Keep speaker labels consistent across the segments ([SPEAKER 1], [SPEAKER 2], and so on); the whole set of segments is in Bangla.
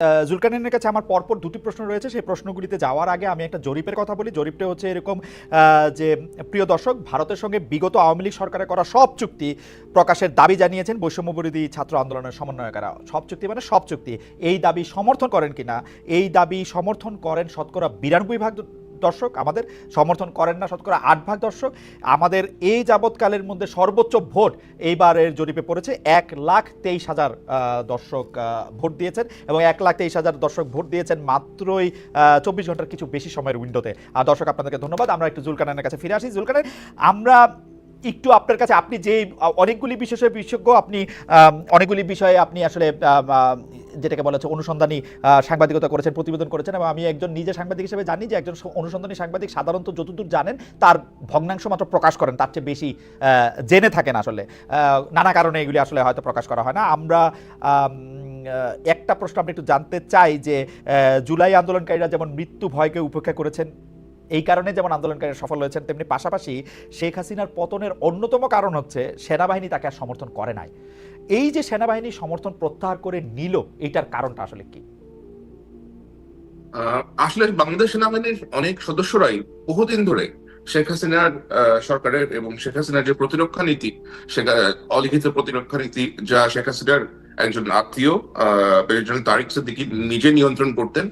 [SPEAKER 1] আহ, জুলকারনাইনের কাছে আমার পরপর দুটি প্রশ্ন রয়েছে। সেই প্রশ্নগুলিতে যাওয়ার আগে আমি একটা জরিপের কথা বলি। জরিপটা হচ্ছে এরকম যে প্রিয় দর্শক ভারতের সঙ্গে বিগত আওয়ামী লীগ সরকারের করা সব চুক্তি প্রকাশের দাবি জানিয়েছেন বৈষম্য বিরোধী ছাত্র আন্দোলনের সমন্বয়কারা। সব চুক্তি মানে সব চুক্তি। এই দাবি সমর্থন করেন কিনা? এই দাবি সমর্থন করেন শতকরা বিরানব্বই ভাগ দর্শক আমাদের সমর্থন করেন না, শতকরা আট ভাগ দর্শক। আমাদের এই যাবৎকালের মধ্যে সর্বোচ্চ ভোট এইবারের জরিপে পড়েছে, এক লাখ তেইশ হাজার দর্শক ভোট দিয়েছেন এবং এক লাখ তেইশ হাজার দর্শক ভোট দিয়েছেন মাত্রই চব্বিশ ঘণ্টার কিছু বেশি সময়ের উইন্ডোতে। আর দর্শক, আপনাদেরকে ধন্যবাদ। আমরা একটু জুলকানের কাছে ফিরে আসি। জুলকানের, আমরা একটু আপনার কাছে আপনি যে অনেকগুলি বিশেষের বিশেষজ্ঞ আপনি অনেকগুলি বিষয়ে আপনি আসলে যেটাকে বলা হচ্ছে অনুসন্ধানী সাংবাদিকতা করেছেন, প্রতিবেদন করেছেন এবং আমি একজন নিজে সাংবাদিক হিসেবে জানি যে একজন অনুসন্ধানী সাংবাদিক সাধারণত যতদূর জানেন তার ভগ্নাংশ মাত্র প্রকাশ করেন, তার চেয়ে বেশি জেনে থাকেন আসলে। নানা কারণে এগুলি আসলে হয়তো প্রকাশ করা হয় না। আমরা একটা প্রশ্ন আমরা একটু জানতে চাই যে জুলাই আন্দোলনকারীরা যেমন মৃত্যু ভয়কে উপেক্ষা করেছেন এই কারণে যেমন আন্দোলনকারীরা সফল হয়েছেন, তেমনি পাশাপাশি শেখ হাসিনার পতনের অন্যতম কারণ হচ্ছে সেনাবাহিনী তাকে আর সমর্থন করে নাই। এই যে সেনাবাহিনী সমর্থন প্রত্যাহার করে নিল এটার কারণটা আসলে কি?
[SPEAKER 2] আসলে বাংলাদেশ সেনাবাহিনীর অনেক সদস্যরাই বহুদিন ধরে শেখ হাসিনার সরকারের এবং শেখ হাসিনার যে প্রতিরক্ষা নীতি সেটা অলিখিত প্রতিরক্ষা নীতি, যা শেখ হাসিনার একজন আত্মীয় প্রেসিডেন্ট তারিক সিদ্দিকী নিজে নিয়ন্ত্রণ করতেন,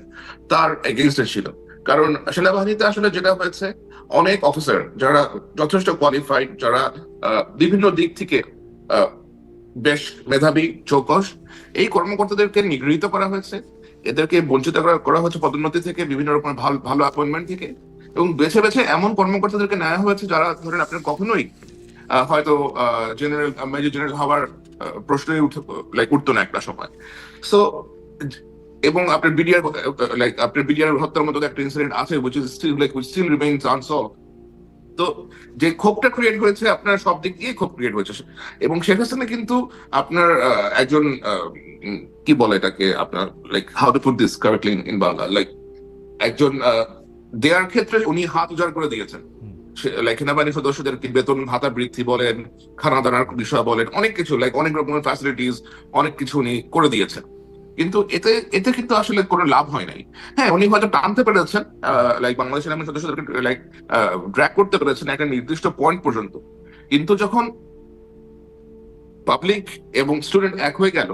[SPEAKER 2] তার এগেনস্টে ছিল। কারণ সেনাবাহিনীতে আসলে যেটা হয়েছে, অনেক অফিসার যারা যথেষ্ট কোয়ালিফাইড যারা বিভিন্ন দিক থেকে বেশ মেধাবী, চৌকস, এই কর্মকর্তাদেরকে নিগৃহীত করা হয়েছে। এদেরকে বঞ্চিত করা- হচ্ছে পদোন্নতি থেকে, বিভিন্ন রকমের ভালো ভালো অ্যাপয়েন্টমেন্ট থেকে। এবং বেছে বেছে এমন কর্মকর্তাদেরকে নেওয়া হয়েছে যারা ধরেন আপনার কখনোই হয়তো জেনারেল মেজর জেনারেল হওয়ার প্রশ্নই উঠে লাইক উঠতো না একটা সময়। সো এবং আপনার বিডিআর লাইক আপনার বিডিআর হত্যার মতো একটা ইনসিডেন্ট আছে which is still like which still remains unsolved তো যে ক্ষোভটা ক্রিয়েট হয়েছে আপনার সব দিক দিয়ে ক্ষোভ ক্রিয়েট হয়েছে। এবং শেখ হাসিনা কিন্তু আপনার একজন কি বলে এটাকে আপনার like how to put this correctly in Bangla like একজন দেয়ার ক্ষেত্রে উনি হাত উজাড় করে দিয়েছেন। সেনাবাহিনী সদস্যদের কি বেতন ভাতা বৃদ্ধি বলেন খানা দানার বিষয় বলেন অনেক কিছু লাইক অনেক রকমের ফ্যাসিলিটিস অনেক কিছু উনি করে দিয়েছেন। কিন্তু এতে এতে কিন্তু আসলে কোনো লাভ হয় নাই। হ্যাঁ উনি হয়তো টানতে পেরেছেন লাইক বাংলাদেশের আমি সদস্যদেরকে লাইক ড্র্যাক করতে পেরেছেন একটা নির্দিষ্ট পয়েন্ট পর্যন্ত। কিন্তু যখন পাবলিক এবং স্টুডেন্ট এক হয়ে গেল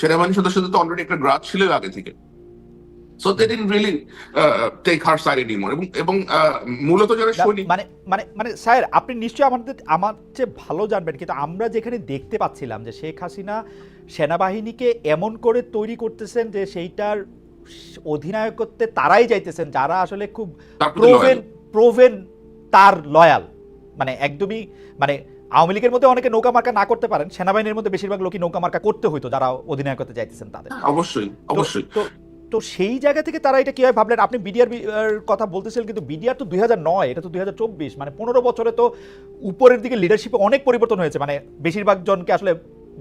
[SPEAKER 2] সেনাবাহিনী সদস্যদের তো অলরেডি একটা গ্রাফ ছিল আগে থেকে। So they didn't really take her side anymore এবং এবং মূলত যারা সৈনিক
[SPEAKER 1] মানে মানে মানে স্যার আপনি নিশ্চয়ই আমাদের আমার চেয়ে ভালো জানবেন। কিন্তু আমরা যেখানে দেখতে পাচ্ছিলাম যে শেখ হাসিনা সেনাবাহিনীকে এমন করে তৈরি করতেছেন যে সেইটার অধিনায়কত্বে তারাই যাইতেছেন যারা আসলে খুব প্রোভেন প্রোভেন তার লয়াল মানে একদমই মানে আওয়ামী লীগের মধ্যে অনেকে নৌকা মার্কা না করতে পারেন সেনাবাহিনীর মধ্যে বেশিরভাগ লোকই নৌকা মার্কা করতে হইতো যারা অধিনায়কত্বে যাইতেছেন তাদের।
[SPEAKER 2] অবশ্যই অবশ্যই।
[SPEAKER 1] তো সেই জায়গা থেকে তারা এটা কীভাবে ভাবলেন? আপনি বিডিআর কথা বলতেছিলেন, কিন্তু বিডিআর তো দুই নয়, এটা তো দুই হাজার চব্বিশ। মানে পনেরো বছরে তো উপরের দিকে লিডারশিপে অনেক পরিবর্তন হয়েছে। মানে বেশিরভাগ জনকে আসলে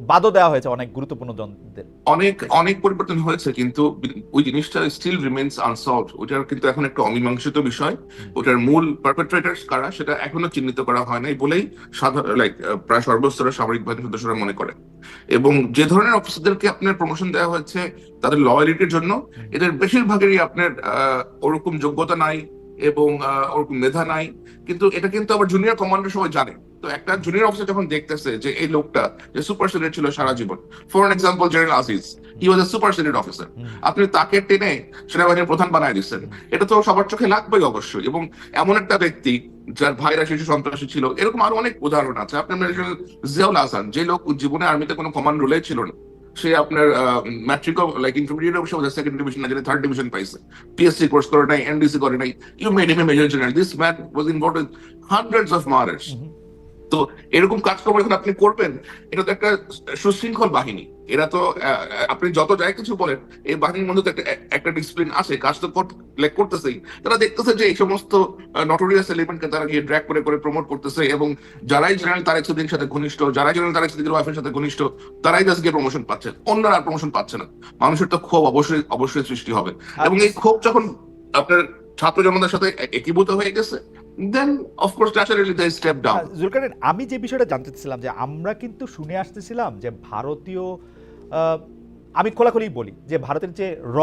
[SPEAKER 1] বাদও দেওয়া হয়েছে অনেক গুরুত্বপূর্ণ জনদের
[SPEAKER 2] অনেক অনেক পরিবর্তন হয়েছে কিন্তু ওই জিনিসটা স্টিল রিমেন্স আনসলভড ওটার কিন্তু এখন একটা অমীমাংসিত বিষয়। ওটার মূল পারপেট্রেটার্স কারা সেটা এখনও চিহ্নিত করা হয় নাই বলেই সাধারণ লাইক প্রায় সর্বস্তরের সামরিক বাহিনী সদস্যরা মনে করে। এবং যে ধরনের অফিসারদেরকে আপনার প্রমোশন দেওয়া হয়েছে তাদের লয়ালিটির জন্য এদের বেশিরভাগেরই আপনার ওরকম যোগ্যতা নাই এবং ওরকম মেধা নাই। কিন্তু এটা কিন্তু আবার জুনিয়র কমান্ডার সবাই জানে। তো একটা জুনিয়র অফিসার যখন দেখতেছে যে এই লোকটা যে সুপার সিনিয়র ছিল সারা জীবন for example general Aziz he was a super senior officer আপনি তাকে টেনে সেনাবাহিনীর প্রধান বানায় দিচ্ছেন। এটা তো সবার চোখে লাগবেই অবশ্যই এবং এমন একটা ব্যক্তি যার ভাইরা শিশু সন্ত্রাসী ছিল এরকম আরও অনেক উদাহরণ আছে। আপনার জিয়াউল হাসান যে লোক জীবনে আর্মিতে কোনো কমান্ড রোলে ছিল না সে আপনার ম্যাট্রিক লাইক ইন্টারমিডিয়েট অবশ্যই সেকেন্ড ডিভিশন না থার্ড ডিভিশন পাইছে। পিএসসি কোর্স করে নাই এনডিসি করে নাই you made him a major general this man was involved in hundreds of murders তো এরকম কাজকর্ম যখন আপনি করবেন এটা তো একটা সুশৃঙ্খল বাহিনী। এরা তো আপনি যত যাই কিছু বলেন এই বাহিনীর মধ্যে তো একটা একটা ডিসিপ্লিন আছে কাজ তো কর- করতেছেই। তারা দেখতেছে যে এই সমস্ত নটোরিয়াস এলিমেন্টকে তারা গিয়ে ড্র্যাক করে করে প্রমোট করতেছে এবং যারাই জেনারেল তারেক সিদ্দিকের সাথে ঘনিষ্ঠ যারাই জেনারেল তারেক সিদ্দিকের ওয়াইফের সাথে ঘনিষ্ঠ তারাই জাস্ট গিয়ে প্রমোশন পাচ্ছে। অন্যরা আর প্রমোশন পাচ্ছে না। মানুষের তো ক্ষোভ অবশ্যই অবশ্যই সৃষ্টি হবে। এবং এই ক্ষোভ যখন আপনার ছাত্র জনতার সাথে একীভূত হয়ে গেছে then of course naturally they step down
[SPEAKER 1] জুলকারের আমি যে বিষয়টা জানতে চাচ্ছিলাম যে আমরা কিন্তু শুনে আসতেছিলাম যে ভারতীয় আমি খোলাখুলি বলি যে ভারতের যে র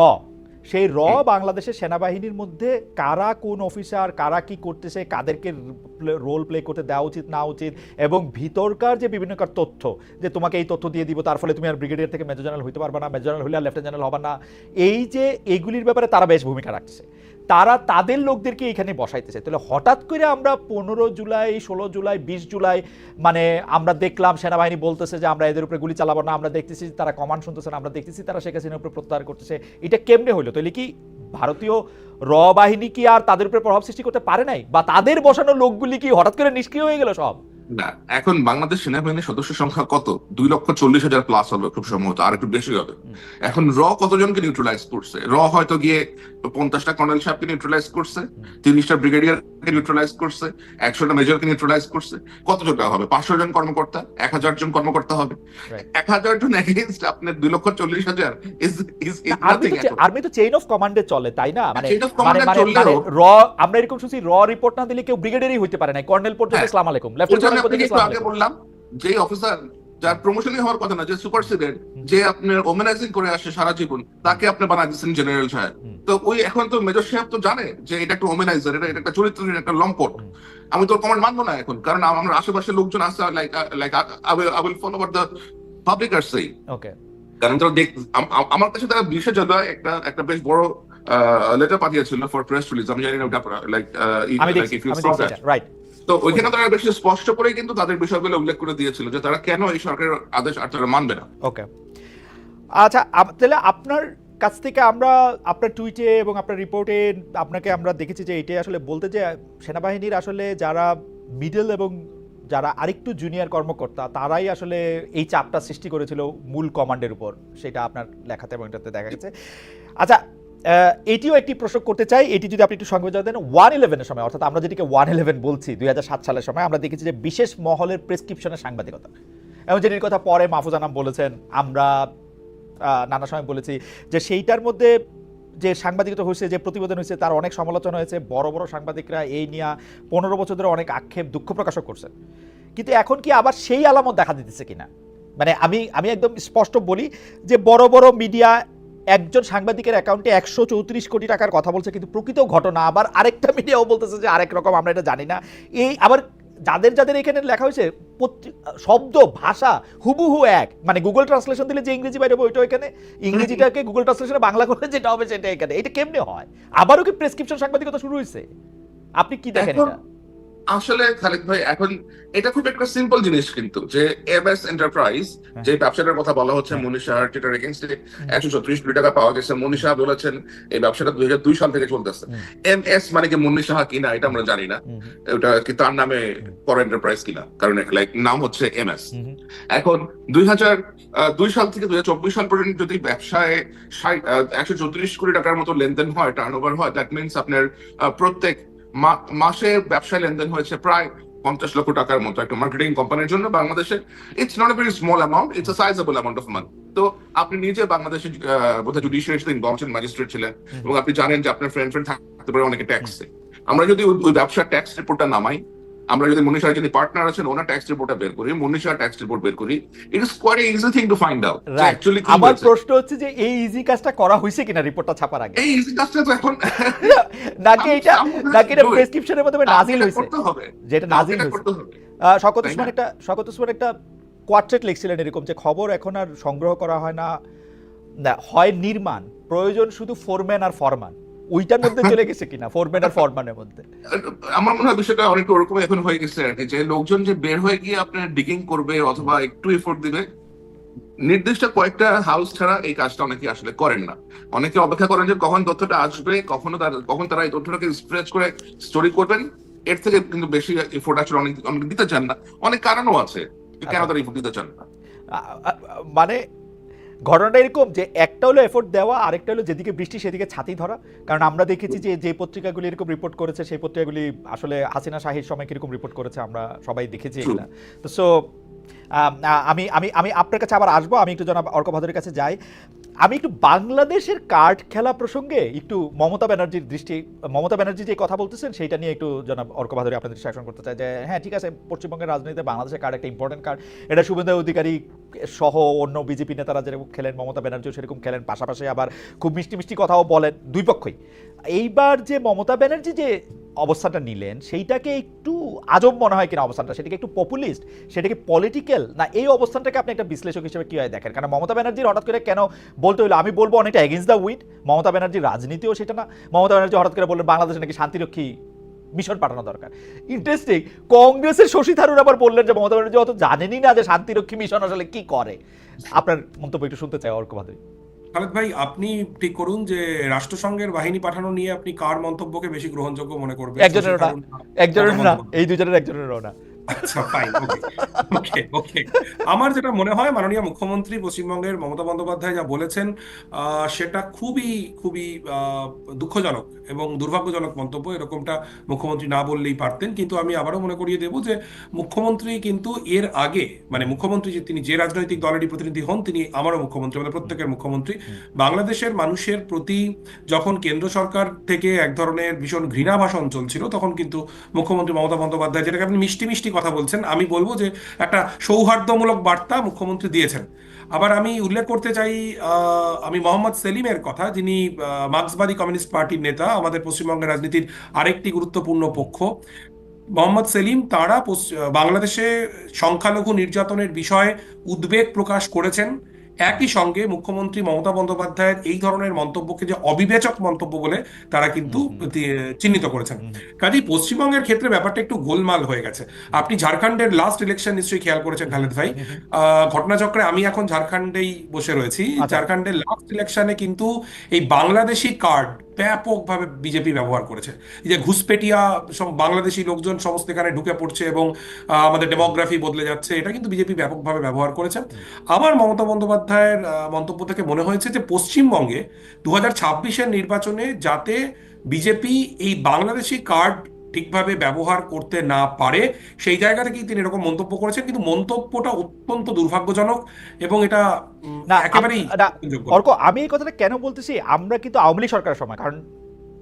[SPEAKER 1] সেই র বাংলাদেশের সেনাবাহিনীর মধ্যে কারা কোন অফিসার কারা কি করতেছে কাদেরকে রোল প্লে করতে দেওয়া উচিত না উচিত এবং ভিতরকার যে বিভিন্ন তথ্য যে তোমাকে এই তথ্য দিয়ে দিব তার ফলে তুমি আর ব্রিগেডিয়ার থেকে মেজর জেনারেল হইতে পারবে না মেজর জেনারেল হলে আর লেফটেন্যান্ট জেনারেল হবে না এই যে এইগুলির ব্যাপারে তারা বেশ ভূমিকা রাখছে। তারা তাদের লোকদেরকে এখানে বসাইতেছে তাহলে হঠাৎ করে আমরা পনেরো জুলাই, ষোলো জুলাই, বিশ জুলাই মানে আমরা দেখলাম, সেনাবাহিনী বলতেছে যে আমরা এদের উপরে গুলি চালাবো না, আমরা দেখতেছি তারা কমান্ড শুনতেছে না, আমরা দেখতেছি তারা শেখ হাসিনার উপরে প্রত্যাহার করতেছে। এটা কেমনে হইল? তাহলে কি ভারতীয় র বাহিনী কি আর তাদের উপরে প্রভাব সৃষ্টি করতে পারে নাই? বা তাদের বসানো লোকগুলি কি হঠাৎ করে নিষ্ক্রিয় হয়ে গেল সব?
[SPEAKER 2] না এখন বাংলাদেশ সেনাবাহিনীর সদস্য সংখ্যা কত? দুই লক্ষ চল্লিশ হাজার প্লাস হবে খুব সম্ভবত আর একটু বেশি হবে। এখন র কতজনকে নিউট্রালাইজ করছে? র হয়তো গিয়ে পঞ্চাশটা কর্নেল সাহেবকে নিউট্রালাইজ করছে তিরিশটা ব্রিগেডিয়ারকে নিউট্রালাইজ করছে একশোটা মেজরকে নিউট্রালাইজ করছে কতজন হবে? পাঁচশো জন কর্মকর্তা? এক হাজার জন কর্মকর্তা হবে? এক হাজার জন এগেনস্ট আপনার দুই লক্ষ চল্লিশ হাজার
[SPEAKER 1] আর্মি তো চেইন অফ কমান্ডে চলে তাই না? মানে মানে মানে
[SPEAKER 2] চললেও-
[SPEAKER 1] র আমরা এরকম শুনছি র রিপোর্ট না দিলে কেউ ব্রিগেডিয়ারই হইতে পারে না কর্নেল পর্যন্ত
[SPEAKER 2] হ্যাঁ।
[SPEAKER 1] আসসালামু আলাইকুম।
[SPEAKER 2] ওই
[SPEAKER 1] পর্যন্ত
[SPEAKER 2] আপনাকে একটু আগে বললাম যে অফিসার যার প্রমোশনই হওয়ার কথা না যে সুপারসিডেন্ট যে আপনার ওমেনাইজিং করে আসে সারা জীবন তাকে আপনি বানাই দিচ্ছেন জেনারেল সাহেব। তো ওই এখন তো মেজর সাহেব তো জানে যে এটা একটা ওমেনাইজার এটা একটা চরিত্রের একটা লম্পট। আমি তোর কমান্ড মানবো না এখন কারণ আমার আশেপাশে লোকজন আছে like like I will follow what the public আর সেই
[SPEAKER 1] ওকে
[SPEAKER 2] কারণ তারা দেখ আম- আম- আমার কাছে তারা বিশে জুলাই একটা একটা বেশ বড় লেটার পাঠিয়েছিল ফর প্রেস রিলিজ আমি জানি না লাইক
[SPEAKER 1] আমি আমি রাইট
[SPEAKER 2] তো ওইখানে তারা বেশি স্পষ্ট করে কিন্তু তাদের বিষয়গুলো উল্লেখ করে দিয়েছিল যে তারা কেন এই সরকারের আদেশ আর তারা মানবে না।
[SPEAKER 1] ওকে। আচ্ছা তাহলে আপনার কাছ থেকে আমরা আপনার টুইটে এবং আপনার রিপোর্টে আপনাকে আমরা দেখেছি যে এটাই আসলে বলতে যে সেনাবাহিনীর আসলে যারা মিডল এবং যারা আরেকটু জুনিয়র কর্মকর্তা, তারাই আসলে এই চাপটা সৃষ্টি করেছিল মূল কমান্ডের উপর, সেটা আপনার লেখাতে এবং এটাতে দেখা গেছে। আচ্ছা এটিও একটি প্রশ্ন করতে চাই। এটি যদি আপনি একটু সংবেদন দেন ওয়ান ইলেভেনের সময়, অর্থাৎ আমরা যেটিকে ওয়ান ইলেভেন বলছি, দুই হাজার সাত সালের সময়, আমরা দেখেছি যে বিশেষ মহলের প্রেসক্রিপশনের সাংবাদিকতা। এবং যেটির কথা পরে মাহফুজ আনাম বলেছেন, আমরা নানা সময় বলেছি যে সেইটার মধ্যে যে সাংবাদিকতা হয়েছে, যে প্রতিবেদন হয়েছে, তার অনেক সমালোচনা হয়েছে। বড় বড় সাংবাদিকরা এই নিয়ে পনেরো বছর ধরে অনেক আক্ষেপ, দুঃখ প্রকাশও করছেন। কিন্তু এখন কি আবার সেই আলামত দেখা দিতেছে কিনা? মানে আমি আমি একদম স্পষ্ট বলি যে বড় বড় মিডিয়া একজন সাংবাদিকের অ্যাকাউন্টে একশো চৌত্রিশ কোটি টাকার কথা বলছে কিন্তু প্রকৃত ঘটনা আবার আরেকটা মিডিয়াও বলতেছে যে আরেক রকম আমরা এটা জানি না। এই আবার যাদের যাদের এখানে লেখা হয়েছে শব্দ ভাষা হুবহু এক। মানে গুগল ট্রান্সলেশন দিলে যে ইংরেজি বাইরে হবে ওইটা এখানে ইংরেজিটাকে গুগল ট্রান্সলেশনে বাংলা করলে যেটা হবে সেটা এখানে। এটা কেমনে হয়? আবারও কি প্রেসক্রিপশন সাংবাদিকতা শুরু হয়েছে? আপনি কি দেখেন এটা?
[SPEAKER 2] আসলে খালিদ ভাই এখন এটা খুব একটা সিম্পল জিনিস কিন্তু যে এমএস এন্টারপ্রাইজ যে ব্যবসাটার কথা বলা হচ্ছে
[SPEAKER 1] হ্যাঁ।
[SPEAKER 2] মনীষা যেটার এগেনস্টে একশো ছত্রিশ কোটি টাকা পাওয়া গেছে। মনীষা বলেছেন এই ব্যবসাটা দুই হাজার দুই সাল থেকে চলতেছে। এম এস মানে কি সাহা কিনা এটা আমরা জানি না। ওটা কি তার নামে কর এন্টারপ্রাইজ কিনা? কারণ লাইক নাম হচ্ছে এম এস এখন দুই হাজার দুই সাল থেকে দুই হাজার চব্বিশ সাল পর্যন্ত যদি ব্যবসায় একশো চৌত্রিশ কোটি টাকার মতো লেনদেন হয় টার্ন ওভার হয় দ্যাট মিনস আপনার প্রত্যেক মাসে ব্যবসায় লেনদেন হয়েছে প্রায় পঞ্চাশ লক্ষ টাকার মতো একটা মার্কেটিং কোম্পানির জন্য বাংলাদেশে। It's not a very small amount it's a sizeable amount of money তো আপনি নিজে বাংলাদেশে বোধহয় ইনভলভ ছিলেন ম্যাজিস্ট্রেট ছিলেন এবং আপনি জানেন যে আপনার ফ্রেন্ড ফ্রেন্ড থাকতে পারে অনেকে ট্যাক্স আমরা যদি ওই ব্যবসার ট্যাক্স রিপোর্টটা নামাই আমরা যদি মনীষার যিনি পার্টনার আছেন ওনার ট্যাক্স রিপোর্টটা বের করি মনীষার ট্যাক্স রিপোর্ট বের করি it is quite easy thing to find out actually
[SPEAKER 1] আমার প্রশ্ন হচ্ছে যে এই ইজি কাজটা করা হয়েছে কিনা রিপোর্টটা ছাপার আগে?
[SPEAKER 2] এই ইজি কাজটা তো এখন
[SPEAKER 1] নাকি এটা নাকি এটা প্রেসক্রিপশনের মাধ্যমে নাজিল
[SPEAKER 2] হবে।
[SPEAKER 1] যেটা নাজিল শওকত
[SPEAKER 2] তাই
[SPEAKER 1] ওসমান একটা শওকত ওসমান একটা কোয়ার্ট্রেট লিখছিলেন এরকম যে খবর এখন আর সংগ্রহ করা হয় না। না হয় নির্মাণ। প্রয়োজন শুধু ফোরম্যান আর ফরমান ওইটার মধ্যে চলে গেছে কিনা? ফোরম্যান আর ফরমানের মধ্যে?
[SPEAKER 2] আমার মনে হয় বিষয়টা অনেকটা ওরকম এখন হয়ে গেছে আর কি। যে লোকজন যে বের হয়ে গিয়ে আপনার ডিগিং করবে অথবা একটু এফোর্ট দিবে নির্দিষ্ট কয়েকটা হাউস ছাড়া এই কাজটা অনেকে আসলে করেন না। অনেকে অপেক্ষা করেন যে কখন তথ্যটা আসবে কখনো তার কখন তারা এই তথ্যটাকে স্প্রেড করে স্টোরি করবেন। এর থেকে কিন্তু বেশি এফোর্ট আসলে অনেক অনেক দিতে চান না। অনেক কারণও আছে। কেন
[SPEAKER 1] আচ্ছা।
[SPEAKER 2] তারা এফোর্ট দিতে চান না?
[SPEAKER 1] মানে ঘটনাটা এরকম যে একটা হলো এফোর্ট দেওয়া আরেকটা হলো যেদিকে বৃষ্টি সেদিকে ছাতি ধরা। কারণ আমরা দেখেছি যে যে পত্রিকাগুলি এরকম রিপোর্ট করেছে সেই পত্রিকাগুলি আসলে হাসিনা শাহির সময় কীরকম রিপোর্ট করেছে আমরা সবাই দেখেছি এটা তো সো আমি আমি আমি আমি আপনার কাছে আবার আসব আমি একটু জনাব অর্ক ভাদুরের কাছে যাই। আমি একটু বাংলাদেশের কার্ড খেলা প্রসঙ্গে একটু মমতা ব্যানার্জির দৃষ্টি, মমতা ব্যানার্জি যে কথা বলতেছেন সেইটা নিয়ে একটু জনাব অর্ক বাহাদুরি আপনাদের শাসন করতে চাই যে হ্যাঁ ঠিক আছে, পশ্চিমবঙ্গের রাজনীতিতে বাংলাদেশের কার্ড একটা ইম্পর্টেন্ট কার্ড। এটা শুভেন্দু অধিকারী সহ অন্য বিজেপি নেতারা যেরকম খেলেন, মমতা ব্যানার্জিও সেরকম খেলেন, পাশাপাশি আবার খুব মিষ্টি মিষ্টি কথাও বলেন দুই পক্ষই। এইবার যে মমতা ব্যানার্জি যে অবস্থানটা নিলেন, সেইটাকে একটু আজব মনে হয় কিনা অবস্থানটা, সেটাকে একটু পপুলিস্ট সেটাকে পলিটিক্যাল না এই অবস্থানটাকে আপনি একটা বিশ্লেষক হিসেবে কীভাবে দেখেন? কারণ মমতা ব্যানার্জির হঠাৎ করে কেন বলতে হলো? আমি বলব অনেকটা এগেন্স্ট দ্য উইড মমতা ব্যানার্জির রাজনীতিও সেটা না, মমতা ব্যানার্জি হঠাৎ করে বললেন বাংলাদেশে নাকি শান্তিরক্ষী মিশন পাঠানো দরকার। ইন্টারেস্টিং কংগ্রেসের শশী থারুর আবার বললেন যে মমতা ব্যানার্জি অত জানেনই না যে শান্তিরক্ষী মিশন আসলে কি করে। আপনার মন্তব্য একটু শুনতে চাই, অর্ক
[SPEAKER 3] খালেদ ভাই আপনি ঠিক করুন যে রাষ্ট্রসংঘের বাহিনী পাঠানো নিয়ে আপনি কার মন্তব্যকে বেশি গ্রহণযোগ্য মনে করবেন
[SPEAKER 1] একজনের না। একজনের না এই দুজনের একজনের না
[SPEAKER 3] আচ্ছা ফাইন ওকে ওকে ওকে আমার যেটা মনে হয় মাননীয় মুখ্যমন্ত্রী পশ্চিমবঙ্গের মমতা বন্দ্যোপাধ্যায় যা বলেছেন সেটা খুবই খুবই দুঃখজনক এবং দুর্ভাগ্যজনক মন্তব্য এরকমটা মুখ্যমন্ত্রী না বললেই পারতেন। কিন্তু আমি আবারও মনে করিয়ে দেব যে মুখ্যমন্ত্রী কিন্তু এর আগে মানে মুখ্যমন্ত্রী যে তিনি যে রাজনৈতিক দলেরই প্রতিনিধি হন তিনি আমারও মুখ্যমন্ত্রী আমাদের প্রত্যেকের মুখ্যমন্ত্রী। বাংলাদেশের মানুষের প্রতি যখন কেন্দ্র সরকার থেকে এক ধরনের ভীষণ ঘৃণা ভাষণ চলছিল তখন কিন্তু মুখ্যমন্ত্রী মমতা বন্দ্যোপাধ্যায় যেটাকে আপনি মিষ্টি মিষ্টি কথা বলছেন, আমি বলব যে একটা সৌহার্দ্যমূলক বার্তা মুখ্যমন্ত্রী দিয়েছেন। আবার আমি উল্লেখ করতে চাই আমি মোহাম্মদ সেলিমের কথা, যিনি মার্ক্সবাদী কমিউনিস্ট পার্টির নেতা, আমাদের পশ্চিমবঙ্গের রাজনীতির আরেকটি গুরুত্বপূর্ণ পক্ষ। মোহাম্মদ সেলিম তারা বাংলাদেশে সংখ্যালঘু নির্যাতনের বিষয়ে উদ্বেগ প্রকাশ করেছেন। একই সঙ্গে মুখ্যমন্ত্রী মমতা বন্দ্যোপাধ্যায়ের এই ধরনের মন্তব্যকে যে অবিবেচক মন্তব্য বলে তারা কিন্তু চিহ্নিত করেছেন। কাজেই পশ্চিমবঙ্গের ক্ষেত্রে ব্যাপারটা একটু গোলমাল হয়ে গেছে। আপনি ঝাড়খণ্ডের লাস্ট ইলেকশন নিশ্চয়ই খেয়াল করেছেন খালেদ ভাই। আহ, ঘটনাচক্রে আমি এখন ঝাড়খণ্ডেই বসে রয়েছি।
[SPEAKER 1] ঝাড়খন্ডের
[SPEAKER 3] ঝাড়খণ্ডের লাস্ট ইলেকশনে কিন্তু এই বাংলাদেশি কার্ড ব্যাপকভাবে বিজেপি ব্যবহার করেছে। যে ঘুষপেটিয়া সব বাংলাদেশি লোকজন সমস্ত এখানে ঢুকে পড়ছে এবং আমাদের ডেমোগ্রাফি বদলে যাচ্ছে, এটা কিন্তু বিজেপি ব্যাপকভাবে ব্যবহার করেছে। আমার মমতা বন্দ্যোপাধ্যায়ের মন্তব্য থেকে মনে হয়েছে যে পশ্চিমবঙ্গে দু হাজার নির্বাচনে যাতে বিজেপি এই বাংলাদেশি কার্ড ঠিকভাবে ব্যবহার করতে না পারে। সেই জায়গা থেকেই তিনি এরকম মন্তব্য করেছেন কিন্তু মন্তব্যটা অত্যন্ত দুর্ভাগ্যজনক এবং এটা
[SPEAKER 1] না
[SPEAKER 3] একেবারেই
[SPEAKER 1] অর্ক আমি এই কথাটা কেন বলতেছি? আমরা কিন্তু আওয়ামী লীগ সরকারের সময় কারণ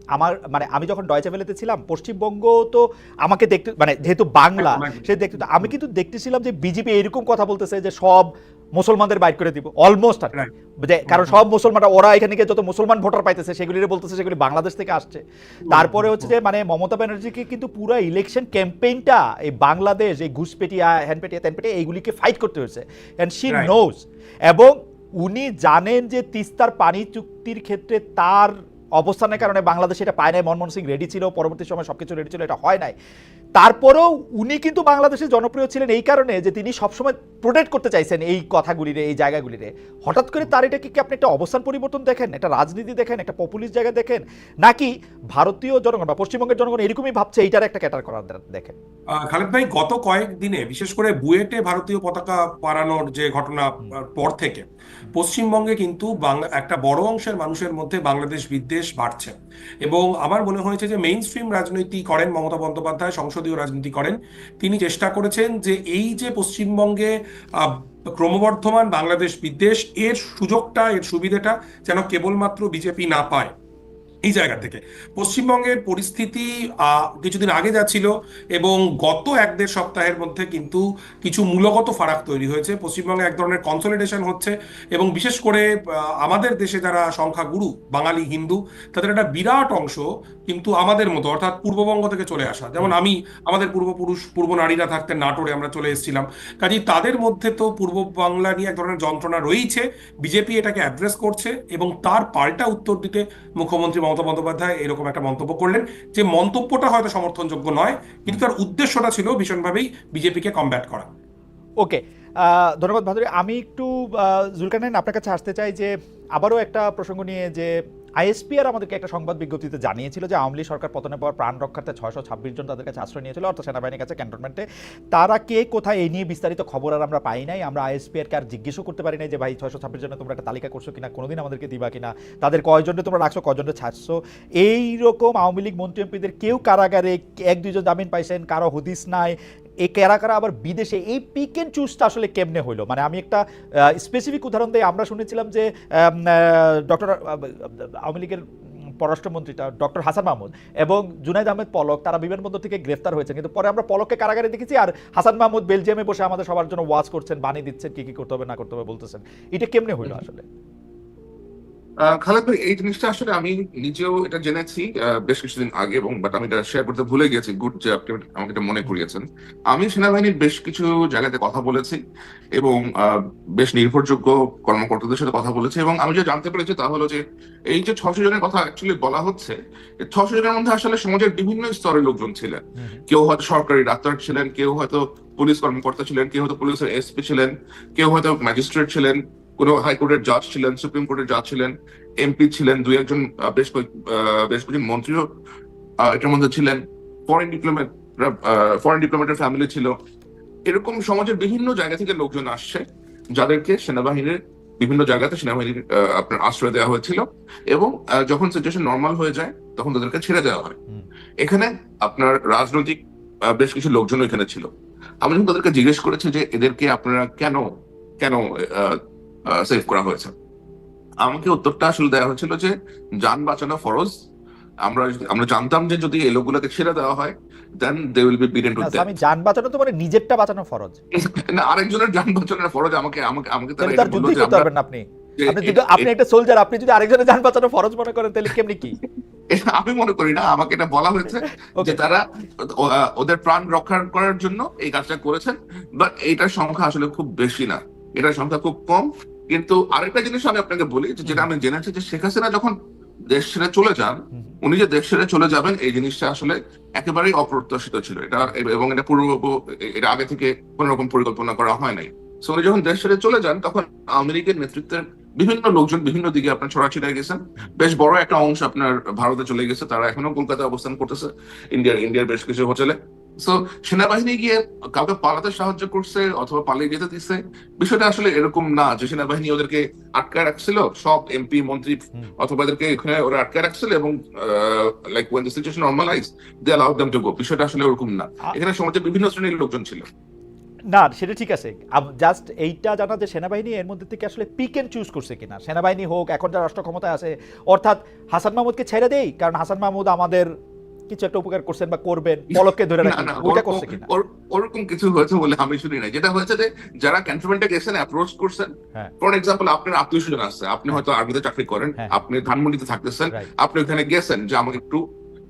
[SPEAKER 1] আমার মানে আমি যখন ডয়চে ভেলেতে ছিলাম পশ্চিমবঙ্গ তো আমাকে দেখতে মানে যেহেতু বাংলা
[SPEAKER 3] একদম।
[SPEAKER 1] সে দেখতে আমি কিন্তু দেখতেছিলাম যে বিজেপি এরকম কথা বলতেছে যে সব মুসলমানদের বাইট করে দিব অলমোস্ট আর যে কারণ সব মুসলমানরা ওরা এখানে গিয়ে যত মুসলমান ভোটার পাইতেছে সেগুলি বলতেছে সেগুলি বাংলাদেশ থেকে আসছে। তারপরে হচ্ছে যে মানে মমতা ব্যানার্জিকে কিন্তু পুরো ইলেকশন ক্যাম্পেইনটা এই বাংলাদেশ এই ঘুষপেটিয়া হ্যানপেটিয়া ত্যানপেটিয়া এইগুলিকে ফাইট করতে হয়েছে। And she. নোজ এবং উনি জানেন যে তিস্তার পানি চুক্তির ক্ষেত্রে তার অবস্থানের কারণে বাংলাদেশ এটা পায় নাই। মনমোহন সিং রেডি ছিল পরবর্তী সময় সবকিছু রেডি ছিল এটা হয় নাই। তারপরেও উনি কিন্তু বাংলাদেশে জনপ্রিয় ছিলেন এই কারণে যে তিনি সবসময় প্রোটেক্ট করতে চাইছেন এই কথাগুলিরে এই জায়গাগুলিরে। হঠাৎ করে তার এটাকে কি আপনি একটা অবস্থান পরিবর্তন দেখেন একটা রাজনীতি দেখেন একটা পপুলিস্ট জায়গা দেখেন? নাকি ভারতীয় জনগণ বা পশ্চিমবঙ্গের জনগণ এরকমই ভাবছে এইটার একটা ক্যাটার করার দেখেন?
[SPEAKER 3] খালেদ ভাই গত কয়েকদিনে বিশেষ করে বুয়েটে ভারতীয় পতাকা পারানোর যে ঘটনা পর থেকে পশ্চিমবঙ্গে কিন্তু বাংলা একটা বড় অংশের মানুষের মধ্যে বাংলাদেশ বিদ্বেষ বাড়ছে। এবং আমার মনে হয়েছে যে মেইন স্ট্রিম রাজনীতি করেন মমতা বন্দ্যোপাধ্যায়, সংসদীয় রাজনীতি করেন। তিনি চেষ্টা করেছেন যে এই যে পশ্চিমবঙ্গে ক্রমবর্ধমান বাংলাদেশ বিদ্বেষ, এর সুযোগটা, এর সুবিধাটা যেন কেবলমাত্র বিজেপি না পায়। এই জায়গা থেকে। পশ্চিমবঙ্গের পরিস্থিতি কিছুদিন আগে যা ছিল এবং গত এক দেড় সপ্তাহের মধ্যে কিন্তু কিছু মূলগত ফারাক তৈরি হয়েছে। পশ্চিমবঙ্গে এক ধরনের কনসলিডেশন হচ্ছে এবং বিশেষ করে আমাদের দেশে যারা সংখ্যাগুরু, বাঙালি, হিন্দু, তাদের একটা বিরাট অংশ কিন্তু আমাদের মতো, অর্থাৎ পূর্ববঙ্গ থেকে চলে আসা। যেমন আমি, আমাদের পূর্বপুরুষ, পূর্ব নারীরা থাকতেন, নাটোরে আমরা চলে এসেছিলাম। কাজেই তাদের মধ্যে তো পূর্ব বাংলা নিয়ে এক ধরনের যন্ত্রণা রয়েছে বিজেপি এটাকে অ্যাড্রেস করছে এবং তার পাল্টা উত্তর দিতে মুখ্যমন্ত্রী মমতা বন্দ্যোপাধ্যায় এরকম একটা মন্তব্য করলেন যে মন্তব্যটা হয়তো সমর্থনযোগ্য নয়, কিন্তু তার উদ্দেশ্যটা ছিল ভীষণভাবেই বিজেপিকে কমব্যাট করা।
[SPEAKER 1] ওকে ধন্যবাদ ভাদুরী। আমি একটু জুলকানাইন আপনার কাছে আসতে চাই যে আবারও একটা প্রসঙ্গ নিয়ে যে আইএসপিআর আমাদেরকে একটা সংবাদ বিজ্ঞপ্তিতে জানিয়েছিল যে আওয়ামী সরকার পতনের পর প্রাণ রক্ষার্থে ছয়শো ছাব্বিশ জন তাদের কাছে আশ্রয় নিয়েছিল, অর্থাৎ সেনাবাহিনীর কাছে ক্যান্টনমেন্টে। তারা কে কোথায় এই নিয়ে বিস্তারিত খবর আর আমরা পাই নাই। আমরা আইএসপিআরকে আর জিজ্ঞেসও করতে পারি নাই যে, ভাই, ছয়শো ছাব্বিশ জনের তোমরা একটা তালিকা করছ কিনা? কোনোদিন আমাদেরকে দিবা কিনা? তাদের কয়জনে তোমরা রাখছো, কয়জনে ছাড়ছো? এই রকম আওয়ামী লীগ মন্ত্রী এমপিদের কেউ কারাগারে এক দুইজন জামিন পাইছেন, কারও হদিস নাই। এই কারা কারা আবার বিদেশে এই পিক এন্ড চুজটা আসলে কেমনে হইল? মানে আমি একটা স্পেসিফিক উদাহরণ দিই আমরা শুনেছিলাম যে ডক্টর আওয়ামী লীগের পররাষ্ট্রমন্ত্রীটা ডক্টর হাসান মাহমুদ এবং জুনাইদ আহমেদ পলক তারা বিমানবন্দর থেকে গ্রেফতার হয়েছে কিন্তু পরে আমরা পলককে কারাগারে দেখেছি আর হাসান মাহমুদ বেলজিয়ামে বসে আমাদের সবার জন্য ওয়াজ করছেন বাণী দিচ্ছেন কি কি করতে হবে না করতে হবে বলতেছেন। এটা কেমনে হইল আসলে?
[SPEAKER 2] খালেদ ভাই এই জিনিসটা আসলে আমি নিজেও এটা জেনেছি বেশ কিছুদিন আগে এবং বাট আমি এটা শেয়ার করতে ভুলে গেছি গুড যে আপনি আমাকে এটা মনে করিয়েছেন। আমি সেনাবাহিনীর বেশ কিছু জায়গাতে কথা বলেছি এবং বেশ নির্ভরযোগ্য কর্মকর্তাদের সাথে কথা বলেছি এবং আমি যে জানতে পেরেছি তা হলো যে এই যে ছশো জনের কথা অ্যাকচুয়ালি বলা হচ্ছে ছশো জনের মধ্যে আসলে সমাজের বিভিন্ন স্তরের লোকজন ছিলেন। কেউ হয়তো সরকারি ডাক্তার ছিলেন কেউ হয়তো পুলিশ কর্মকর্তা ছিলেন কেউ হয়তো পুলিশের এসপি ছিলেন কেউ হয়তো ম্যাজিস্ট্রেট ছিলেন কোনো হাইকোর্টের জাজ ছিলেন সুপ্রিম কোর্টের জাজ ছিলেন এমপি ছিলেন দুই একজন বেশ কয়েক বেশ কয়েকজন মন্ত্রীও এটার মধ্যে ছিলেন। ফরেন ডিপ্লোমেট ফরেন ডিপ্লোমেটের ফ্যামিলি ছিল। এরকম সমাজের বিভিন্ন জায়গা থেকে লোকজন আসছে যাদেরকে সেনাবাহিনীর বিভিন্ন জায়গাতে সেনাবাহিনীর আপনার আশ্রয় দেওয়া হয়েছিল এবং যখন সিচুয়েশন নর্মাল হয়ে যায় তখন তাদেরকে ছেড়ে দেওয়া হয়। এখানে আপনার রাজনৈতিক বেশ কিছু লোকজন এখানে ছিল। আমি যখন তাদেরকে জিজ্ঞেস করেছি যে এদেরকে আপনারা কেন কেন সেভ করা হয়েছে। আমাকে উত্তরটা আসলে দেওয়া হয়েছিল যে যান বাঁচানো ফরজ। আমরা আমরা জানতাম যে যদি এই লোকগুলোকে ছেড়ে দেওয়া হয় then they will be bidden to
[SPEAKER 1] আমি যান বাঁচানো তো মানে নিজেরটা বাঁচানো ফরজ।
[SPEAKER 2] না আরেকজনের যান বাঁচানোর ফরজ আমাকে আমাকে আমাকে তারা এটা বলল যে
[SPEAKER 1] পারবেন আপনি। আপনি যদি আপনি একটা সোলজার আপনি যদি আরেকজনের যান বাঁচানো ফরজ মনে করেন তাহলে কেমনি কি?
[SPEAKER 2] আমি মনে করি না আমাকে এটা বলা হয়েছে যে তারা ওদের প্রাণ রক্ষা করার জন্য এই কাজটা করেছেন বাট এইটার সংখ্যা আসলে খুব বেশি না। এটার সংখ্যা খুব কম। কিন্তু আরেকটা জিনিস আমি আপনাকে বলি যেটা আমি জেনেছি যে শেখ হাসিনা যখন দেশ ছেড়ে চলে যান উনি যে দেশ ছেড়ে চলে যাবেন এই জিনিসটা আসলে একেবারেই অপ্রত্যাশিত ছিল। এটা এবং এটা পূর্ব এটা আগে থেকে কোন রকম পরিকল্পনা করা হয় নাই। সো উনি যখন দেশ ছেড়ে চলে যান তখন আওয়ামী লীগের নেতৃত্বের বিভিন্ন লোকজন বিভিন্ন দিকে আপনার ছড়াছিড়ে গেছেন। বেশ বড় একটা অংশ আপনার ভারতে চলে গেছে তারা এখনও কলকাতায় অবস্থান করতেছে ইন্ডিয়ার ইন্ডিয়ার বেশ কিছু হোটেলে। সো সেনাবাহিনী গিয়ে কাউকে পালাতে সাহায্য করছে অথবা পালিয়ে যেতে দিচ্ছে বিষয়টা আসলে এরকম না যে সেনাবাহিনী ওদেরকে আটকায় রাখছিল সব এমপি মন্ত্রী অথবা এদেরকে এখানে ওরা আটকায় রাখছিল এবং like when the situation normalize they allowed them to go বিষয়টা আসলে ওরকম না। এখানে সমাজের বিভিন্ন শ্রেণির লোকজন ছিল।
[SPEAKER 1] না সেটা ঠিক আছে। জাস্ট এইটা জানা যে সেনাবাহিনী এর মধ্যে থেকে আসলে পিক এন্ড চুজ করছে কিনা। সেনাবাহিনী হোক এখন যা রাষ্ট্র ক্ষমতায় আছে অর্থাৎ হাসান মাহমুদকে ছেড়ে দেই কারণ হাসান মাহমুদ আমাদের কিছু একটা উপকার করছেন বা করবেন পলককে ধরে রাখেন।
[SPEAKER 2] না
[SPEAKER 1] ওইটা করছে কিনা?
[SPEAKER 2] ওরকম কিছু হয়েছে বলে আমি শুনি না যেটা হয়েছে যে যারা ক্যান্টনমেন্টে গেছেন অ্যাপ্রোচ করছেন
[SPEAKER 1] হ্যাঁ।
[SPEAKER 2] ফর এক্সাম্পল আপনার আত্মীয় স্বজন আছে আপনি হয়তো আর্মিতে চাকরি করেন
[SPEAKER 1] হ্যাঁ।
[SPEAKER 2] আপনি ধানমন্ডিতে থাকতেছেন আপনি ওখানে গেছেন যে আমাকে একটু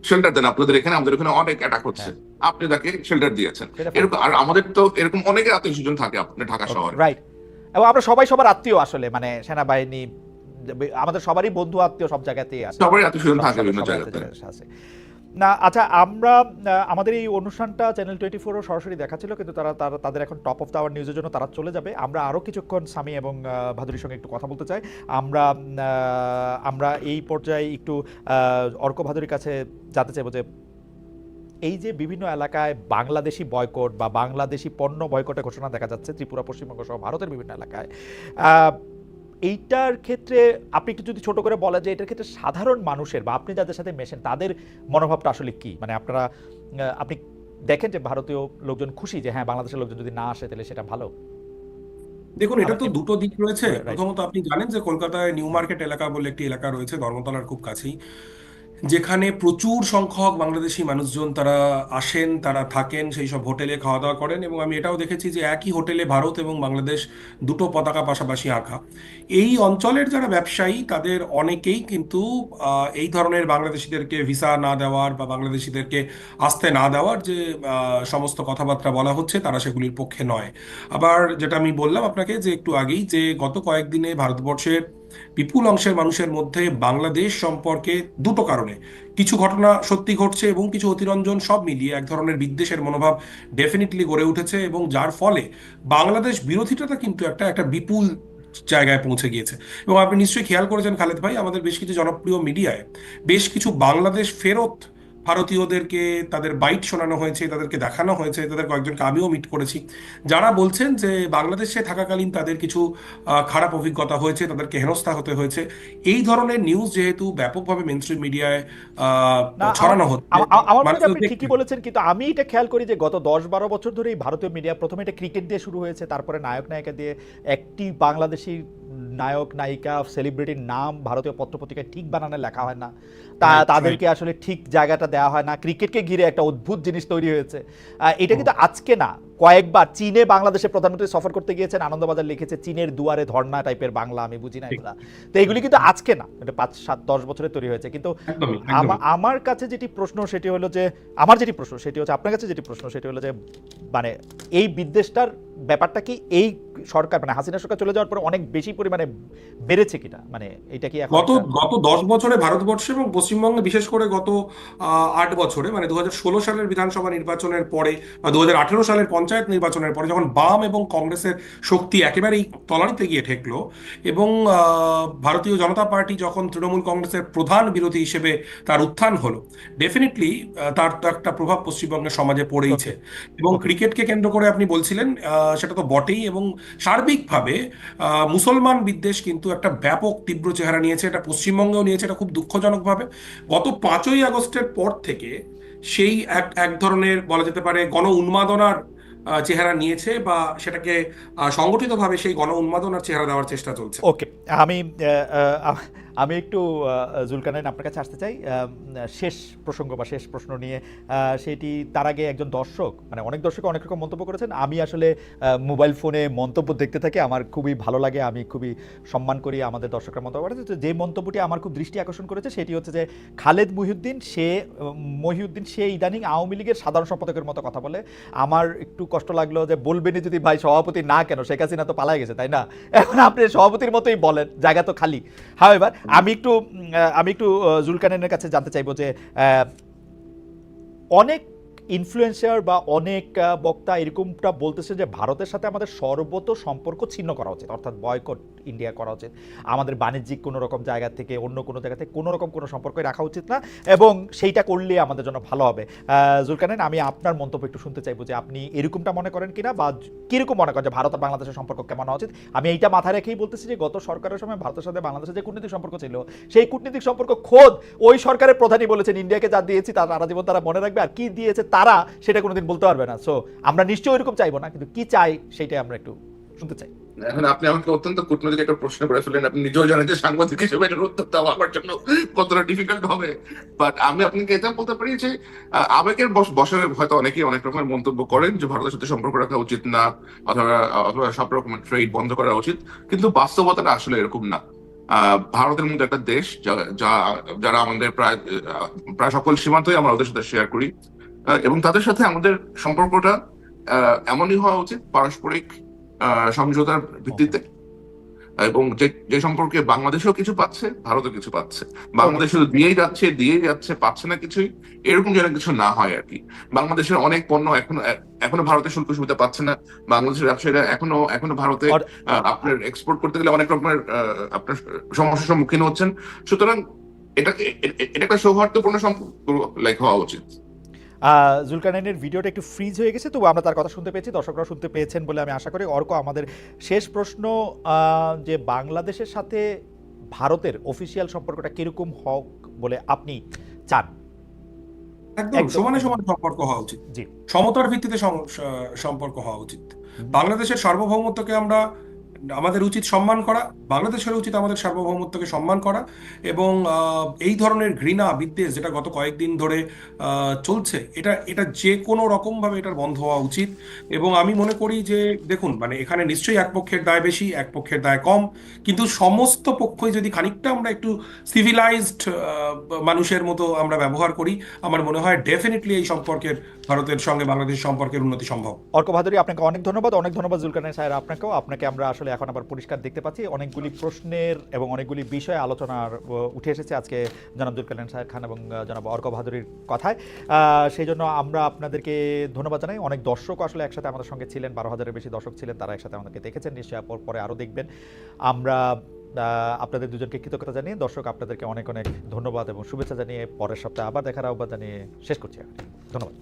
[SPEAKER 2] শেল্টার দেন আপনাদের এখানে আমাদের এখানে অনেক অ্যাটাক হচ্ছে। আপনি তাকে শেল্টার দিয়েছেন। এরকম আর আমাদের তো এরকম অনেকের আত্মীয় স্বজন থাকে আপনার ঢাকা শহরে।
[SPEAKER 1] রাইট এবং আমরা সবাই সবার আত্মীয় আসলে মানে সেনাবাহিনী আমাদের সবারই বন্ধু আত্মীয় সব জায়গাতেই আছে।
[SPEAKER 2] সবারই আত্মীয় স্বজন থাকে বিভিন্ন জায়গাতে।
[SPEAKER 1] আছে। না আচ্ছা আমরা আমাদের এই অনুষ্ঠানটা চ্যানেল টোয়েন্টি ফোরও সরাসরি দেখাচ্ছিল, কিন্তু তারা তারা, তাদের এখন টপ অফ দ্য আওয়ার নিউজের জন্য তারা চলে যাবে। আমরা আরও কিছুক্ষণ স্বামী এবং ভাদুরীর সঙ্গে একটু কথা বলতে চাই। আমরা আমরা এই পর্যায়ে একটু অর্ক ভাদুরীর কাছে জানতে চাইব যে, এই যে বিভিন্ন এলাকায় বাংলাদেশি বয়কট বা বাংলাদেশি পণ্য বয়কটের ঘোষণা দেখা যাচ্ছে, ত্রিপুরা, পশ্চিমবঙ্গ সহ ভারতের বিভিন্ন এলাকায় এইটার ক্ষেত্রে আপনি একটু যদি ছোট করে বলা যে এটার ক্ষেত্রে সাধারণ মানুষের বা আপনি যাদের সাথে মেশেন তাদের মনোভাবটা আসলে কি? মানে আপনারা আপনি দেখেন যে ভারতীয় লোকজন খুশি যে হ্যাঁ বাংলাদেশের লোকজন যদি না আসে তাহলে সেটা ভালো?
[SPEAKER 3] দেখুন এটা তো দুটো দিক রয়েছে। প্রথমত আপনি জানেন যে কলকাতায় নিউ মার্কেট এলাকা বলে একটি এলাকা রয়েছে ধর্মতলার খুব কাছেই। যেখানে প্রচুর সংখ্যক বাংলাদেশি মানুষজন তারা আসেন, তারা থাকেন, সেই সব হোটেলে খাওয়া দাওয়া করেন এবং আমি এটাও দেখেছি যে একই হোটেলে ভারত এবং বাংলাদেশ দুটো পতাকা পাশাপাশি আঁকা। এই অঞ্চলের যারা ব্যবসায়ী, তাদের অনেকেই কিন্তু এই ধরনের বাংলাদেশিদেরকে ভিসা না দেওয়ার বা বাংলাদেশিদেরকে আসতে না দেওয়ার যে সমস্ত কথাবার্তা বলা হচ্ছে, তারা সেগুলির পক্ষে নয়। আবার যেটা আমি বললাম আপনাকে যে একটু আগেই যে গত কয়েকদিনে ভারতবর্ষের বিপুল অংশের মানুষের মধ্যে বাংলাদেশ সম্পর্কে দুটো কারণে। কিছু ঘটনা সত্যি ঘটছে এবং কিছু অতিরঞ্জন সব মিলিয়ে এক ধরনের বিদ্বেষের মনোভাব ডেফিনেটলি গড়ে উঠেছে এবং যার ফলে বাংলাদেশ বিরোধিতাটা কিন্তু একটা একটা বিপুল জায়গায় পৌঁছে গিয়েছে। এবং আপনি নিশ্চয়ই খেয়াল করেছেন খালেদ ভাই, আমাদের বেশ কিছু জনপ্রিয় মিডিয়ায় বেশ কিছু বাংলাদেশ ফেরত ভারতীয়দেরকে তাদের বাইট শোনানো হয়েছে তাদেরকে দেখানো হয়েছে তাদের কয়েকজনকে আমিও মিট করেছি। যারা বলছেন যে বাংলাদেশে থাকাকালীন তাদের কিছু খারাপ অভিজ্ঞতা হয়েছে তাদেরকে হেনস্থা হতে হয়েছে এই ধরনের নিউজ যেহেতু ব্যাপকভাবে মেনস্ট্রিম মিডিয়ায় ছড়ানো হচ্ছে।
[SPEAKER 1] আমার মনে আপনি ঠিকই বলেছেন কিন্তু আমি এটা খেয়াল করি যে গত দশ বারো বছর ধরেই ভারতীয় মিডিয়া প্রথমে এটা ক্রিকেট দিয়ে শুরু হয়েছে তারপরে নায়ক নায়িকা দিয়ে একটি বাংলাদেশি নায়ক নায়িকা সেলিব্রিটির নাম ভারতীয় পত্রপত্রিকায় ঠিক বানানে লেখা হয় না। তা তাদেরকে আসলে ঠিক জায়গাটা দেওয়া হয় না। ক্রিকেটকে ঘিরে একটা অদ্ভুত জিনিস তৈরি হয়েছে। এটা কিন্তু আজকে না কয়েকবার চীনে বাংলাদেশের প্রধানমন্ত্রী সফর করতে গিয়েছেন আনন্দবাজার লিখেছে চীনের দুয়ারে ধর্ণা টাইপের বাংলা আমি বুঝি না এগুলা। তো এগুলি কিন্তু আজকে না এটা পাঁচ সাত দশ বছরে তৈরি হয়েছে। কিন্তু আমার কাছে যেটি প্রশ্ন সেটি হলো যে আমার যেটি প্রশ্ন সেটি হচ্ছে আপনার কাছে যেটি প্রশ্ন সেটি হলো যে মানে এই বিদ্বেষটার ব্যাপারটা কি এই সরকার মানে হাসিনা সরকার চলে যাওয়ার পরে অনেক বেশি পরিমাণে বেড়েছে কিনা? মানে এটা কি এখন
[SPEAKER 3] গত গত দশ বছরে ভারতবর্ষে এবং পশ্চিমবঙ্গে বিশেষ করে গত আট বছরে মানে দু হাজার ষোলো সালের বিধানসভা নির্বাচনের পরে বা দু হাজার আঠেরো সালের পঞ্চায়েত নির্বাচনের পরে যখন বাম এবং কংগ্রেসের শক্তি একেবারেই তলানিতে গিয়ে ঠেকলো এবং ভারতীয় জনতা পার্টি যখন তৃণমূল কংগ্রেসের প্রধান বিরোধী হিসেবে তার উত্থান হলো ডেফিনেটলি তার তো একটা প্রভাব পশ্চিমবঙ্গের সমাজে পড়েইছে। এবং ক্রিকেটকে কেন্দ্র করে আপনি বলছিলেন সেটা তো বটেই এবং সার্বিকভাবে মুসলমান বিদ্বেষ কিন্তু একটা ব্যাপক তীব্র চেহারা নিয়েছে, এটা পশ্চিমবঙ্গেও নিয়েছে, এটা খুব দুঃখজনকভাবে। গত পাঁচই আগস্টের পর থেকে সেই এক এক ধরনের বলা যেতে পারে গণ উন্মাদনার চেহারা নিয়েছে বা সেটাকে সংগঠিতভাবে সেই গণ উন্মাদনার চেহারা দেওয়ার চেষ্টা চলছে।
[SPEAKER 1] ওকে, আমি আমি একটু জুলকানাইন আপনার কাছে আসতে চাই। শেষ প্রসঙ্গ বা শেষ প্রশ্ন নিয়ে সেটি তার আগে একজন দর্শক মানে অনেক দর্শক অনেক রকম মন্তব্য করেছেন। আমি আসলে মোবাইল ফোনে মন্তব্য দেখতে থাকি, আমার খুবই ভালো লাগে, আমি খুবই সম্মান করি আমাদের দর্শকরা মন্তব্য করেছে। যে মন্তব্যটি আমার খুব দৃষ্টি আকর্ষণ করেছে, সেটি হচ্ছে যে, খালেদ মহিউদ্দিন, সে মহিউদ্দিন, সে ইদানিং আওয়ামী লীগের সাধারণ সম্পাদকের মতো কথা বলে। আমার একটু কষ্ট লাগল যে, বলবেনই যদি ভাই সভাপতি না কেন, শেখ হাসিনা তো পালাই গেছে, তাই না? এখন আপনি সভাপতির মতোই বলেন, জায়গা তো খালি। হ্যাঁ এবার আমি একটু আমি একটু জুলকানের কাছে জানতে চাইব যে অনেক ইনফ্লুয়েন্সার বা অনেক বক্তা এরকমটা বলতেছে যে ভারতের সাথে আমাদের সর্বত সম্পর্ক ছিন্ন করা উচিত। অর্থাৎ বয়কট ইন্ডিয়া করা উচিত। আমাদের বাণিজ্যিক কোনো রকম জায়গা থেকে, অন্য কোনো জায়গা থেকে কোনো রকম কোনো সম্পর্ক রাখা উচিত না এবং সেইটা করলে আমাদের জন্য ভালো হবে। জুলকানেন, আমি আপনার মন্তব্য একটু শুনতে চাইব যে আপনি এরকমটা মনে করেন কিনা বা কীরকম মনে করেন যে ভারত আর বাংলাদেশের সম্পর্ক কেমন হওয়া উচিত? আমি এইটা মাথায় রেখেই বলতেছি যে গত সরকারের সময় ভারতের সাথে বাংলাদেশের যে কূটনৈতিক সম্পর্ক ছিল, সেই কূটনৈতিক সম্পর্ক খোদ ওই সরকারের প্রধানই বলেছেন, ইন্ডিয়াকে যা দিয়েছি তার সারা জীবন তারা মনে রাখবে। আর কি দিয়েছে তারা সেটা কোনোদিন বলতে পারবে না। সো আমরা নিশ্চয়ই ওইরকম চাইব না, কিন্তু কি চাই সেটাই আমরা একটু শুনতে চাই।
[SPEAKER 2] এখন আপনি আমাকে অত্যন্ত কূটনৈতিক একটা প্রশ্ন করে ফেলেন আপনি নিজেও জানেন যে সাংবাদিক হিসেবে এটার উত্তর দেওয়া আমার জন্য কতটা ডিফিকাল্ট হবে। বাট আমি আপনাকে এটা বলতে পারি যে আবেগের বশরে হয়তো অনেকেই অনেক রকমের মন্তব্য করেন যে ভারতের সাথে সম্পর্ক রাখা উচিত না, অথবা অথবা সব রকমের ট্রেড বন্ধ করা উচিত। কিন্তু বাস্তবতাটা আসলে এরকম না। ভারতের মধ্যে একটা দেশ যা- যারা আমাদের প্রায় প্রায় সকল সীমান্তই আমরা ওদের সাথে শেয়ার করি। এবং তাদের সাথে আমাদের সম্পর্কটা আহ, এমনই হওয়া উচিত পারস্পরিক সমঝোতার ভিত্তিতে। এবং যে যে সম্পর্কে বাংলাদেশও কিছু পাচ্ছে ভারতও কিছু পাচ্ছে। বাংলাদেশ শুধু দিয়েই যাচ্ছে দিয়েই যাচ্ছে পাচ্ছে না কিছুই এরকম যেন কিছু না হয় আর কি। বাংলাদেশের অনেক পণ্য এখনও এখনও ভারতের শুল্ক সুবিধা পাচ্ছে না। বাংলাদেশের ব্যবসায়ীরা এখনও এখনও ভারতে আপনার এক্সপোর্ট করতে গেলে অনেক রকমের আহ, আপনার সমস্যার সম্মুখীন হচ্ছেন। সুতরাং এটা এটা একটা সৌহার্দ্যপূর্ণ সম্পর্ক লাইক হওয়া উচিত।
[SPEAKER 1] জুলকারনাইনের ভিডিওটা একটু ফ্রিজ হয়ে গেছে তবু আমরা তার কথা শুনতে পেয়েছি দর্শকরা শুনতে পেয়েছেন বলে আমি আশা করি। অর্ক আমাদের শেষ প্রশ্ন যে বাংলাদেশের সাথে ভারতের অফিসিয়াল সম্পর্কটা কীরকম হোক বলে আপনি চান?
[SPEAKER 3] একদম। সমানে সমান সম্পর্ক হওয়া উচিত।
[SPEAKER 1] জি।
[SPEAKER 3] সমতার ভিত্তিতে সম্পর্ক হওয়া উচিত। বাংলাদেশের সার্বভৌমত্বকে আমরা আমাদের উচিত সম্মান করা, বাংলাদেশের উচিত আমাদের সার্বভৌমত্বকে সম্মান করা এবং এই ধরনের ঘৃণা, বিদ্বেষ যেটা গত কয়েকদিন ধরে চলছে, এটা এটা যে কোনো রকম ভাবে এটার বন্ধ হওয়া উচিত এবং আমি মনে করি যে, দেখুন মানে এখানে নিশ্চয়ই এক পক্ষের দায় বেশি, এক পক্ষের দায় কম, কিন্তু সমস্ত পক্ষই যদি খানিকটা আমরা একটু সিভিলাইজড মানুষের মতো আমরা ব্যবহার করি, আমার মনে হয় ডেফিনেটলি এই সম্পর্কের ভারতের সঙ্গে বাংলাদেশের সম্পর্কের উন্নতি সম্ভব।
[SPEAKER 1] অর্ক ভাদুরী, আপনাকে অনেক ধন্যবাদ। অনেক ধন্যবাদ জুলকারনাইন সাহেব আপনাকেও। আপনাকে আমরা আসলে এখন আবার পরিষ্কার দেখতে পাচ্ছি। অনেকগুলি প্রশ্নের এবং অনেকগুলি বিষয় আলোচনার উঠে এসেছে আজকে জনাব জুলকারনাইন সাহেব খান এবং জনাব অর্ক ভাদুরীর কথায়। সেই জন্য আমরা আপনাদেরকে ধন্যবাদ জানাই। অনেক দর্শক আসলে একসাথে আমাদের সঙ্গে ছিলেন। বারো হাজারের বেশি দর্শক ছিলেন, তারা একসাথে আমাদেরকে দেখেছেন। নিশ্চয়ই পরে আরও দেখবেন। আমরা আপনাদের দুজনকে কৃতজ্ঞতা জানিয়ে দর্শক আপনাদেরকে অনেক অনেক ধন্যবাদ এবং শুভেচ্ছা জানিয়ে পরের সপ্তাহে আবার দেখার আহ্বান জানিয়ে শেষ করছি ধন্যবাদ।